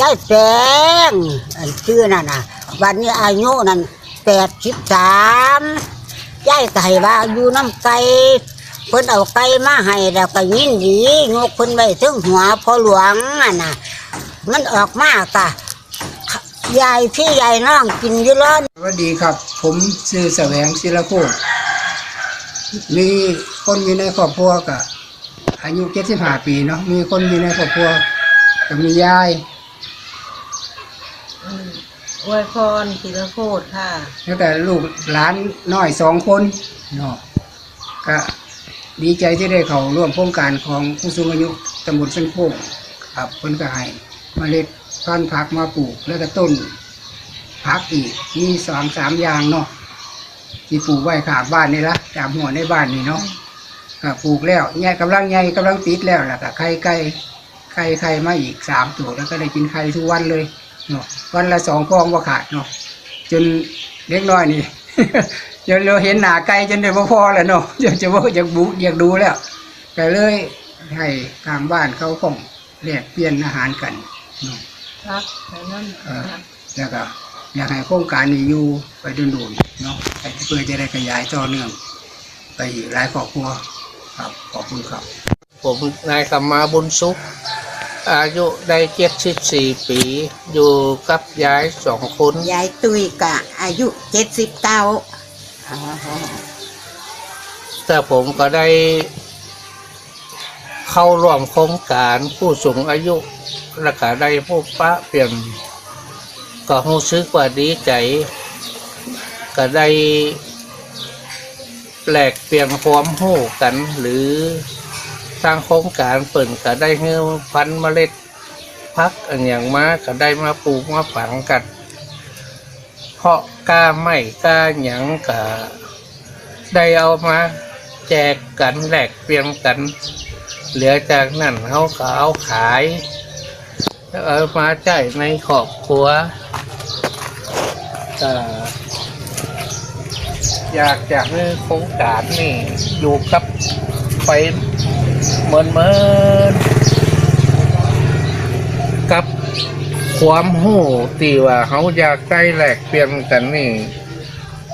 ยายแปงอันชื่อนั่นน่ะ วันนี้อายุนั่นแปดสิบสามยายไก่ว่าอยู่น้ำไก่เพิ่นเอาไก่มาให้แล้วก็ยินดีงกเพิ่นไว้ถึงหัวพ่อหลวงอะน่ะมันออกมากะยายพี่ยายน้องกินอยู่ร้อนสวัสดีครับ ผมชื่อแสวงศิลโคตรมีคนอยู่ในครอบครัวกะอายุ75ปีเนาะมีคนอยู่ในครอบครัวก็มียาย อวยพรศิลโคตรค่ะแล้วก็ลูกหลานน้อยสองคนเนาะก็ดีใจที่ได้เขาร่วมโครงการของผู้สูงอายุตำบลเส้นโค้งครับเพิ่นก็ให้เมล็ดพันธุ์ผักมาปลูกแล้วก็ต้นผักอีกมีสองสามอย่างเนาะที่ปลูกไว้ข้างบ้านนี่ละตามหัวในบ้านนี่เนาะก็ปลูกแล้วใหญ่กำลังใหญ่กำลังติดแล้วล่ะก็ไข่ไก่ไข่ไข่มาอีกสามตัวแล้วก็ได้กินไข่ทุกวันเลย เนาะวันละสองฟองว่าขาดเนาะจนเล็กน้อยนี่จนเราเห็นหนาไก่จนเดี๋ยวพอแล้วเนาะอยากจะว่าอยากบุอยากดูแล้วก็เลยให้ทางบ้านเขาคงแลกเปลี่ยนอาหารกันเนาะพักไปนั่นเออแล้วก็อยากให้โครงการนี้อยู่ไปดุนๆเนาะให้เพื่อจะได้ขยายต่อเนื่อง ไปอีกหลายครอบครัวครับขอบคุณครับ ผมนายคำมาบุญสุข อายุได้เจ็ดสิบสี่ปี อยู่กับยายสองคนยายตุยกะอายุเจ็ดสิบเก้าแต่ผมก็ได้ เข้าร่วมโครงการผู้สูงอายุและก็ได้พบปะเปลี่ยน ก็รู้สึกว่าดีใจ ก็ได้แลกเปลี่ยนความรู้กันหรือ ทางโครงการเปิ่นก็ได้เงินพันเมล็ดพักอันอย่างมาก็ได้มาปลูกมาฝังกันเพราะกล้าไม่กล้าหยังก็ได้เอามาแจกกันแหลกเปลี่ยนกัน เหลือจากนั้นเขาก็เอาขายแล้วเอามาใช้ในครอบครัวก็อยากจะให้โครงการนี่อยู่กับไป เหมือนเหมือนกับความหูตีว่าเขาอยากได้แหลกเปลี่ยนกันนี่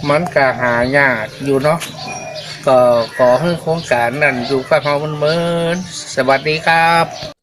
มันก็หายากอยู่เนาะก็ขอให้โครงการนั้นอยู่กับเขาเหมือนเหมือนสวัสดีครับ